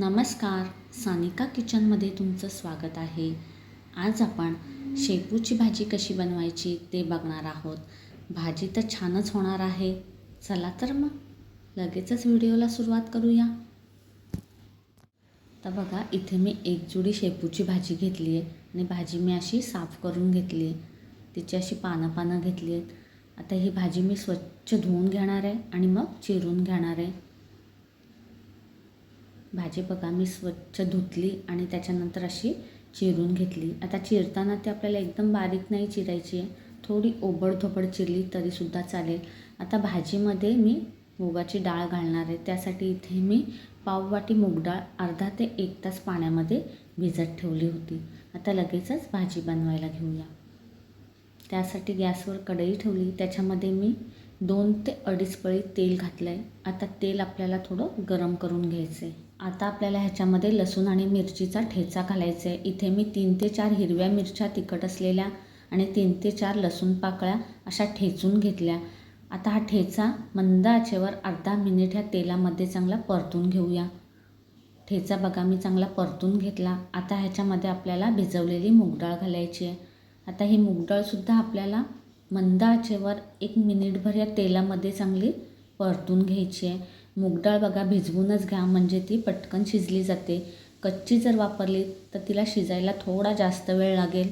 नमस्कार. सानिका किचनमध्ये तुमचं स्वागत आहे. आज आपण शेपूची भाजी कशी बनवायची ते बघणार आहोत. भाजी तर छानच होणार आहे. चला तर मग लगेचच व्हिडिओला सुरुवात करूया. तर बघा इथे मी एक जुडी शेपूची भाजी घेतली आहे आणि भाजी मी अशी साफ करून घेतली आहे. तिची अशी पानं पानं घेतली आहेत. आता ही भाजी मी स्वच्छ धुवून घेणार आहे आणि मग चिरून घेणार आहे. भाजी बघा मी स्वच्छ धुतली आणि त्याच्यानंतर अशी चिरून घेतली. आता चिरताना ते आपल्याला एकदम बारीक नाही चिरायची आहे. थोडी ओबडधोबड चिरली तरीसुद्धा चालेल. आता भाजीमध्ये मी मुगाची डाळ घालणार आहे. त्यासाठी इथे मी पाववाटी मूगडाळ अर्धा ते एक तास पाण्यामध्ये भिजत ठेवली होती. आता लगेचच भाजी बनवायला घेऊया. त्यासाठी गॅसवर कढई ठेवली. त्याच्यामध्ये मी दोन ते अडीच पळी तेल घातलं आहे आता तेल आपल्याला थोडं गरम करून घ्यायचं आहे आता आपल्याला ह्याच्यामध्ये लसूण आणि मिरचीचा ठेचा घालायचा आहे. इथे मी तीन ते चार हिरव्या मिरच्या तिखट असलेल्या आणि तीन ते चार लसूण पाकळ्या अशा ठेचून घेतल्या. आता हा ठेचा मंद आचेवर अर्धा मिनिट ह्या तेलामध्ये चांगला परतून घेऊया. ठेचा बघा मी चांगला परतून घेतला. आता ह्याच्यामध्ये आपल्याला भिजवलेली मूगडाळ घालायची आहे. आता ही मूगडाळसुद्धा आपल्याला मंद आचेवर एक मिनिटभर या तेलामध्ये चांगली परतून घ्यायची आहे. मूगडाळ बघा भिजवूनच घ्या. म्हणजे ती पटकन शिजली जाते. कच्ची जर वापरली तर तिला शिजायला थोडा जास्त वेळ लागेल.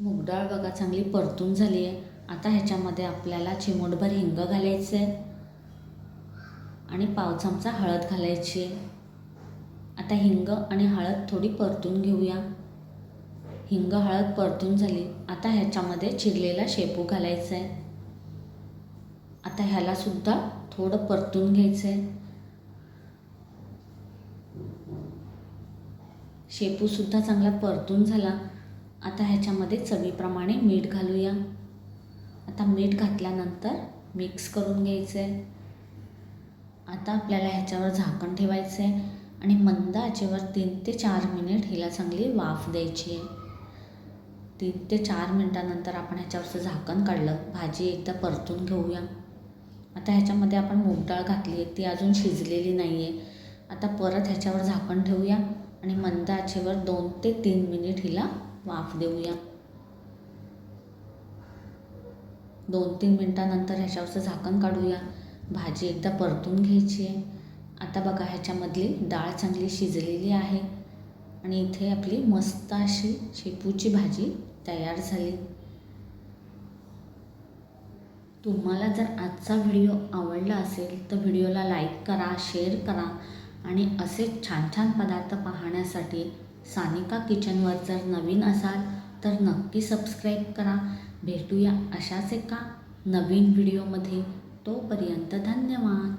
मूगडाळ बघा चांगली परतून झाली आहे. आता ह्याच्यामध्ये आपल्याला चिमूटभर हिंग घालायचं आहे. आणि पाव चमचा हळद घालायची आहे. आता हिंग आणि हळद थोडी परतून घेऊया. हिंग हळद परतून झाली. आता ह्याच्यामध्ये चिरलेला शेपू घालायचा आहे. आता ह्यालासुद्धा थोडं परतून घ्यायचं आहे. शेपूसुद्धा चांगला परतून झाला. आता ह्याच्यामध्ये चवीप्रमाणे मीठ घालूया. आता मीठ घातल्यानंतर मिक्स करून घ्यायचं आहे आता आपल्याला ह्याच्यावर झाकण ठेवायचं आहे आणि मंद आचेवर तीन ते चार मिनिट हिला चांगली वाफ द्यायची आहे. तीन ते चार मिनटानंतर आपण ह्याच्यावरचं झाकण काढलं भाजी एकदा परतून घेऊया. आता ह्याच्यामध्ये आपण मूग डाळ घातली आहे ती अजून शिजलेली नाही आहे आता परत ह्याच्यावर झाकण ठेवूया. आणि मंद आचेवर दोन ते तीन मिनिट हिला वाफ देऊया. दोन तीन मिनटानंतर ह्याच्यावरचं झाकण काढूया. भाजी एकदा परतून घ्यायची आहे. आता बघा ह्याच्यामधली डाळ चांगली शिजलेली आहे आणि इथे आपली मस्त अशी शेपूची भाजी तयार झाली. तुम्हाला जर आजचा व्हिडिओ आवडला असेल तर व्हिडिओला लाईक करा शेअर करा आणि असे छान छान पदार्थ पाहण्यासाठी सानिका किचनवर जर नवीन असाल तर नक्की सबस्क्राईब करा. भेटूया अशाच एका नवीन व्हिडिओमध्ये तोपर्यंत धन्यवाद.